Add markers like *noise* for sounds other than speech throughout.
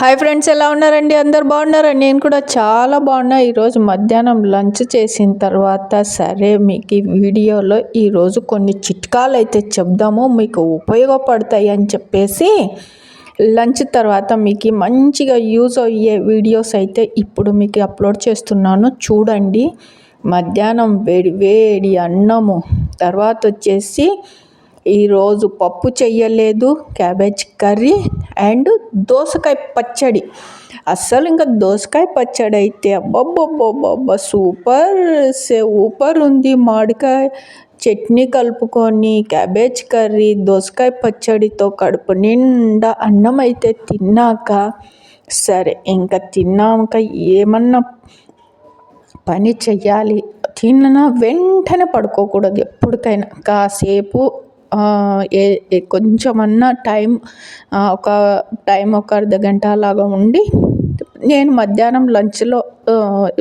Hi friends ఎలా ఉన్నారండి? అందరు బాగున్నారా? నేను కూడా చాలా బాగున్నా. ఈరోజు మధ్యాహ్నం లంచ్ చేసిన తర్వాత సరే మీకు ఈ వీడియోలో ఈరోజు కొన్ని చిట్కాలు అయితే చెప్దాము. మీకు ఉపయోగపడతాయి అని చెప్పేసి లంచ్ తర్వాత మీకు మంచిగా యూజ్ అయ్యే వీడియోస్ అయితే ఇప్పుడు మీకు అప్లోడ్ చేస్తున్నాను. చూడండి. మధ్యాహ్నం వేడి వేడి అన్నము. తర్వాత వచ్చేసి ఈరోజు పప్పు చెయ్యలేదు క్యాబేజ్ కర్రీ అండ్ దోసకాయ పచ్చడి. అస్సలు ఇంకా దోసకాయ పచ్చడి అయితే అబ్బబ్బబ్బబ్బబ్బ సూపర్ సూపర్ ఉంది మామిడికాయ చట్నీ కలుపుకొని క్యాబేజ్ కర్రీ దోసకాయ పచ్చడితో కడుపు నిండా అన్నం అయితే తిన్నాక సరే ఇంకా తిన్నాక ఏమన్నా పని చెయ్యాలి తిన్న వెంటనే పడుకోకూడదు ఎప్పటికైనా. కాసేపు ఏ కొంచెమన్నా టైం ఒక టైం ఒక అర్ధ గంట అలాగా ఉండి నేను మధ్యాహ్నం లంచ్లో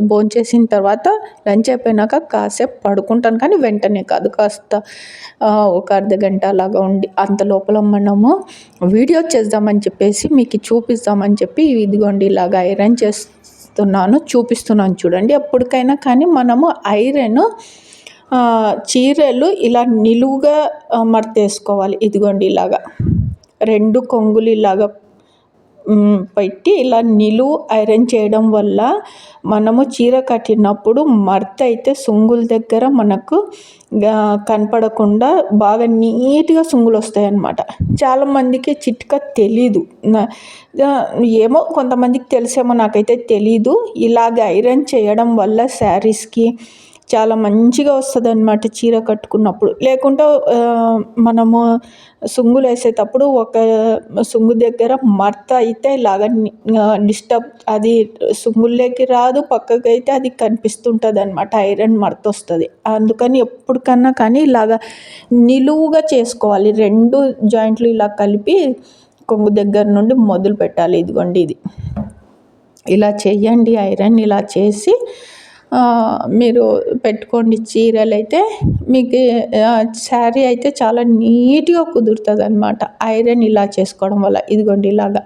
భోంచేసిన తర్వాత లంచ్ అయిపోయినాక కాసేపు పడుకుంటాను. కానీ వెంటనే కాదు కాస్త ఒక అర్ధ గంట అలాగా ఉండి అంత లోపల మనము వీడియో చేద్దామని చెప్పేసి మీకు చూపిస్తామని చెప్పి ఇదిగోండి ఇలాగ ఐరన్ చేస్తున్నాను చూపిస్తున్నాను చూడండి. ఎప్పటికైనా కానీ మనము ఐరన్ చీరలు ఇలా నిలువుగా మడతేసుకోవాలి. ఇదిగోండి ఇలాగా. రెండు కొంగులు ఇలాగా పెట్టి ఇలా నిలువు ఐరన్ చేయడం వల్ల మనము చీర కట్టినప్పుడు మడత అయితే సుంగుల దగ్గర మనకు కనపడకుండా బాగా నీట్గా సుంగులు వస్తాయి అన్నమాట చాలామందికి చిట్కా తెలీదు. ఏమో కొంతమందికి తెలిసేమో నాకైతే తెలీదు. ఇలాగ ఐరన్ చేయడం వల్ల శారీస్కి చాలా మంచిగా వస్తుంది అనమాట చీర కట్టుకున్నప్పుడు. లేకుంటే మనము సుంగులు వేసేటప్పుడు ఒక సుంగు దగ్గర మడత అయితే ఇలాగ డిస్టర్బ్ అది సుంగుల్లోకి రాదు పక్కకి అయితే అది కనిపిస్తుంటుంది అనమాట ఐరన్ మడత వస్తుంది. అందుకని ఎప్పటికన్నా కానీ ఇలాగ నిలువుగా చేసుకోవాలి. రెండు జాయింట్లు ఇలా కలిపి కొంగు దగ్గర నుండి మొదలు పెట్టాలి ఇదిగోండి ఇది. ఇలా చేయండి ఐరన్. ఇలా చేసి మీరు పెట్టుకోండి చీరలు అయితే మీకు శారీ అయితే చాలా నీట్గా కుదురుతుంది అనమాట ఐరన్ ఇలా చేసుకోవడం వల్ల ఇదిగోండి ఇలాగా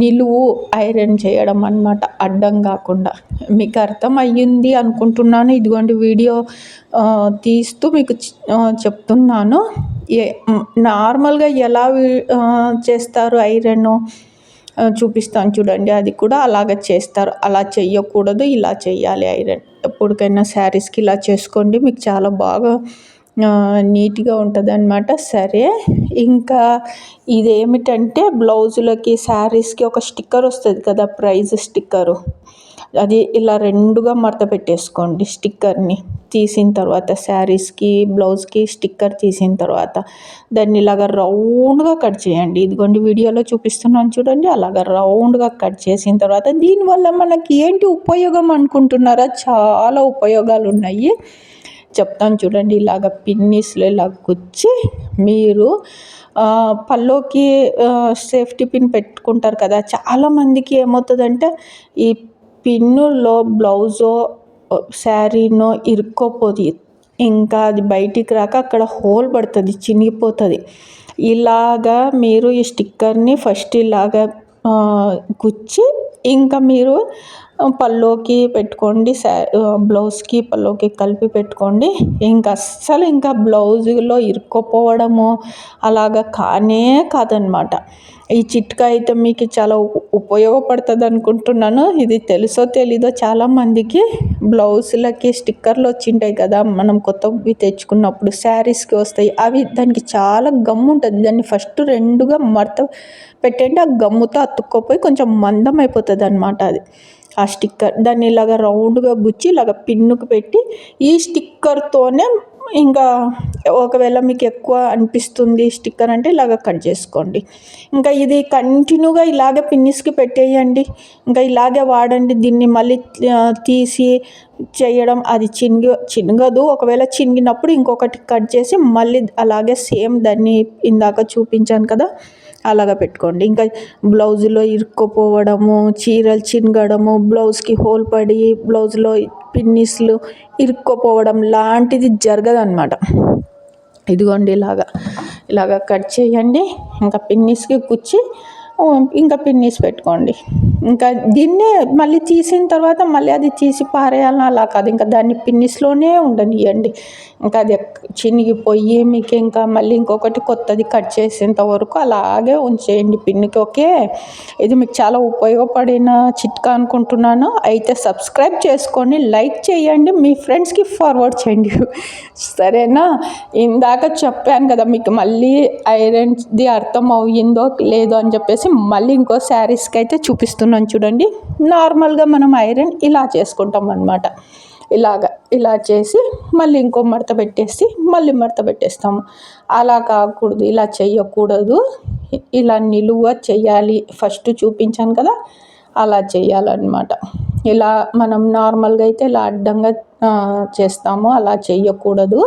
నిలువు ఐరన్ చేయడం అనమాట అడ్డం కాకుండా. మీకు అర్థం అయ్యింది అనుకుంటున్నాను. ఇదిగోండి వీడియో తీస్తూ మీకు చెప్తున్నాను. నార్మల్గా ఎలా చేస్తారు ఐరన్? చూపిస్తాను చూడండి అది కూడా అలాగ చేస్తారు. అలా చెయ్యకూడదు ఇలా చేయాలి ఐరన్. ఎప్పటికైనా శారీస్కి ఇలా చేసుకోండి మీకు చాలా బాగా నీట్గా ఉంటుంది అనమాట సరే ఇంకా ఇదేమిటంటే బ్లౌజులకి శారీస్కి ఒక స్టిక్కర్ వస్తుంది కదా ప్రైజ్ స్టిక్కరు. అది ఇలా రెండుగా మడత పెట్టేసుకోండి స్టిక్కర్ని. తీసిన తర్వాత శారీస్కి బ్లౌజ్కి స్టిక్కర్ తీసిన తర్వాత దాన్ని ఇలాగ రౌండ్గా కట్ చేయండి. ఇదిగోండి వీడియోలో చూపిస్తున్నాను చూడండి. అలాగ రౌండ్గా కట్ చేసిన తర్వాత దీనివల్ల మనకి ఏంటి ఉపయోగం అనుకుంటున్నారా? చాలా ఉపయోగాలు ఉన్నాయి. చెప్తాను చూడండి. ఇలాగ పిన్నిస్లో ఇలా గుచ్చి మీరు పల్లోకి సేఫ్టీ పిన్ పెట్టుకుంటారు కదా. చాలామందికి ఏమవుతుందంటే ఈ పిన్నుల్లో బ్లౌజో శారీనో ఇరుక్కోపోతుంది ఇంకా అది బయటికి రాక అక్కడ హోల్ పడుతుంది చినిగిపోతుంది. ఇలాగా మీరు ఈ స్టిక్కర్ని ఫస్ట్ ఇలాగా గుచ్చి ఇంకా మీరు పల్లోకి పెట్టుకోండి శా బ్లౌజ్కి పల్లోకి కలిపి పెట్టుకోండి. ఇంకా అస్సలు ఇంకా బ్లౌజ్లో ఇరుక్కుపోవడము అలాగా కానే కాదనమాట. ఈ చిట్కా అయితే మీకు చాలా ఉపయోగపడుతుంది అనుకుంటున్నాను. ఇది తెలుసో తెలీదో చాలామందికి బ్లౌజులకి స్టిక్కర్లు వచ్చింటాయి కదా మనం కొత్తవి తెచ్చుకున్నప్పుడు శారీస్కి వస్తాయి. అవి దానికి చాలా గమ్ము ఉంటుంది. దాన్ని ఫస్ట్ రెండుగా మడత పెట్టండి ఆ గమ్ముతో అతుక్కోపోయి కొంచెం మందం అయిపోతుంది అనమాట అది. ఆ స్టిక్కర్. దాన్ని ఇలాగ రౌండ్గా గుచ్చి ఇలాగ పిన్నుకు పెట్టి ఈ స్టిక్కర్తోనే ఇంకా ఒకవేళ మీకు ఎక్కువ అనిపిస్తుంది స్టిక్కర్ అంటే ఇలాగ కట్ చేసుకోండి. ఇంకా ఇది కంటిన్యూగా ఇలాగే పిన్నిస్కి పెట్టేయండి. ఇంకా ఇలాగే వాడండి. దీన్ని మళ్ళీ తీసి చేయడం అది చినిగి చినగదు. ఒకవేళ చినిగినప్పుడు ఇంకొకటి కట్ చేసి మళ్ళీ అలాగే సేమ్ దాన్ని ఇందాక చూపించాను కదా అలాగ పెట్టుకోండి. ఇంకా బ్లౌజ్లో ఇరుక్కుపోవడము చీరలు చినగడము బ్లౌజ్కి హోల్ పడి బ్లౌజ్లో పిన్నిస్లు ఇరుక్కుపోవడం లాంటిది జరగదన్నమాట. ఇదిగోండి ఇలాగా ఇలాగ కట్ చేయండి. ఇంకా పిన్నిస్కి కుచ్చి ఇంకా పిన్నిస్ పెట్టుకోండి. ఇంకా దీన్నే మళ్ళీ తీసిన తర్వాత మళ్ళీ అది తీసి పారేయాలని అలా కాదు. ఇంకా దాన్ని పిన్నిస్లోనే ఉండనియండి ఇంకా అది చినిగిపోయి మీకు ఇంకా మళ్ళీ ఇంకొకటి కొత్తది కట్ చేసేంత వరకు అలాగే ఉంచేయండి పిన్నికి ఓకే? ఇది మీకు చాలా ఉపయోగపడిన చిట్కా అనుకుంటున్నాను. అయితే సబ్స్క్రైబ్ చేసుకొని లైక్ చేయండి. మీ ఫ్రెండ్స్కి ఫార్వర్డ్ చేయండి. సరేనా? ఇందాక చెప్పాను కదా మీకు మళ్ళీ ఐరన్ది అర్థం అయ్యిందో లేదో అని చెప్పేసి మళ్ళీ ఇంకో శారీస్కి అయితే చూపిస్తున్నాను చూడండి. నార్మల్గా మనం ఐరన్ ఇలా చేసుకుంటాం అనమాట ఇలాగ ఇలా చేసి మళ్ళీ ఇంకో మడత పెట్టేసి మళ్ళీ మడత పెట్టేస్తాము. అలా కాకూడదు ఇలా చేయకూడదు ఇలా నిలువ చేయాలి ఫస్ట్ చూపించాను కదా అలా చేయాలన్నమాట ఇలా మనం నార్మల్గా అయితే ఇలా అడ్డంగా చేస్తాము. అలా చేయకూడదు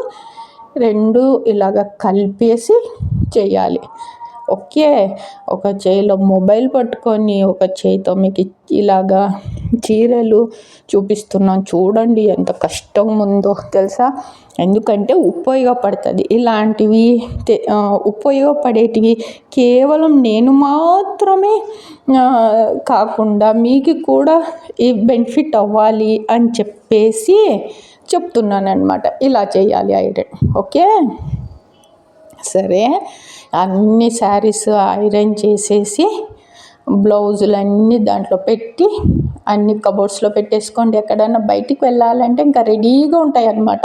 రెండు ఇలాగ కలిపేసి చేయాలి ఓకే. ఒక చేయిలో మొబైల్ పట్టుకొని ఒక చేయితో మీకు ఇలాగా చీరలు చూపిస్తున్నాను. చూడండి ఎంత కష్టం ఉందో తెలుసా? ఎందుకంటే ఉపయోగపడుతుంది. ఇలాంటివి ఉపయోగపడేటివి కేవలం నేను మాత్రమే కాకుండా మీకు కూడా ఈ బెనిఫిట్ అవ్వాలి అని చెప్పేసి చెప్తున్నాను అనమాట ఇలా చేయాలి ఐరన్. ఓకే? సరే. అన్ని శారీస్ ఐరన్ చేసేసి బ్లౌజులన్నీ దాంట్లో పెట్టి అన్ని కబోర్డ్స్లో పెట్టేసుకోండి. ఎక్కడైనా బయటికి వెళ్ళాలంటే ఇంకా రెడీగా ఉంటాయి అన్నమాట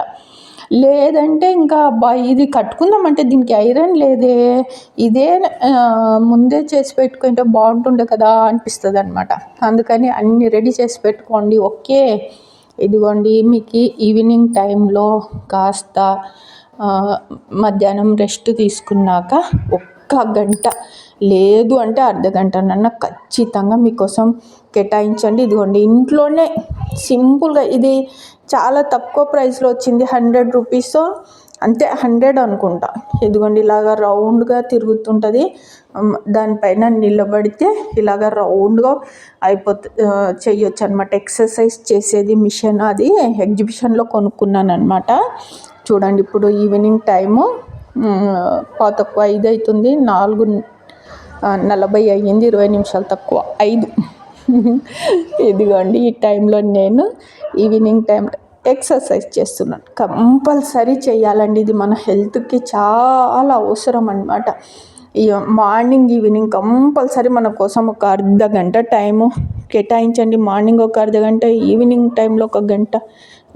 లేదంటే ఇంకా అబ్బా ఇది కట్టుకుందామంటే దీనికి ఐరన్ లేదే. ఇదే ముందే చేసి పెట్టుకుంటే బాగుంటుండే కదా అనిపిస్తుంది అనమాట అందుకని అన్ని రెడీ చేసి పెట్టుకోండి. ఓకే. ఇదిగోండి మీకు ఈవినింగ్ టైంలో కాస్త మధ్యాహ్నం రెస్ట్ తీసుకున్నాక ఒక్క గంట లేదు అంటే అర్ధ గంటనన్నా ఖచ్చితంగా మీకోసం కేటాయించండి. ఇదిగోండి ఇంట్లోనే సింపుల్గా ఇది చాలా తక్కువ ప్రైస్లో వచ్చింది హండ్రెడ్ రూపీస్ అంతే హండ్రెడ్ అనుకుంటా. ఇదిగోండి ఇలాగ రౌండ్గా తిరుగుతుంటుంది. దానిపైన నిలబడితే ఇలాగ రౌండ్గా అయిపోతు చేయొచ్చు అనమాట ఎక్సర్సైజ్ చేసేది మిషన్ అది ఎగ్జిబిషన్లో కొనుక్కున్నాను అనమాట చూడండి ఇప్పుడు ఈవినింగ్ టైము తక్కువ ఐదు అవుతుంది నాలుగు నలభై అయ్యింది ఇరవై నిమిషాలు తక్కువ ఐదు. *laughs* ఇదిగోండి ఈ టైంలో నేను ఈవినింగ్ టైం ఎక్సర్సైజ్ చేస్తున్నాను. కంపల్సరీ చేయాలండి ఇది మన హెల్త్కి చాలా అవసరం అనమాట మార్నింగ్ ఈవినింగ్ కంపల్సరీ మన కోసం ఒక అర్ధ గంట టైము కేటాయించండి. మార్నింగ్ ఒక అర్ధ గంట ఈవినింగ్ టైంలో ఒక గంట.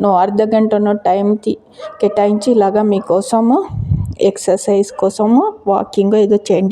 నువ్వు అర్ధ గంటనో టైం కేటాయించి ఇలాగ మీకోసము ఎక్సర్సైజ్ కోసము వాకింగ్ ఏదో చేయండి.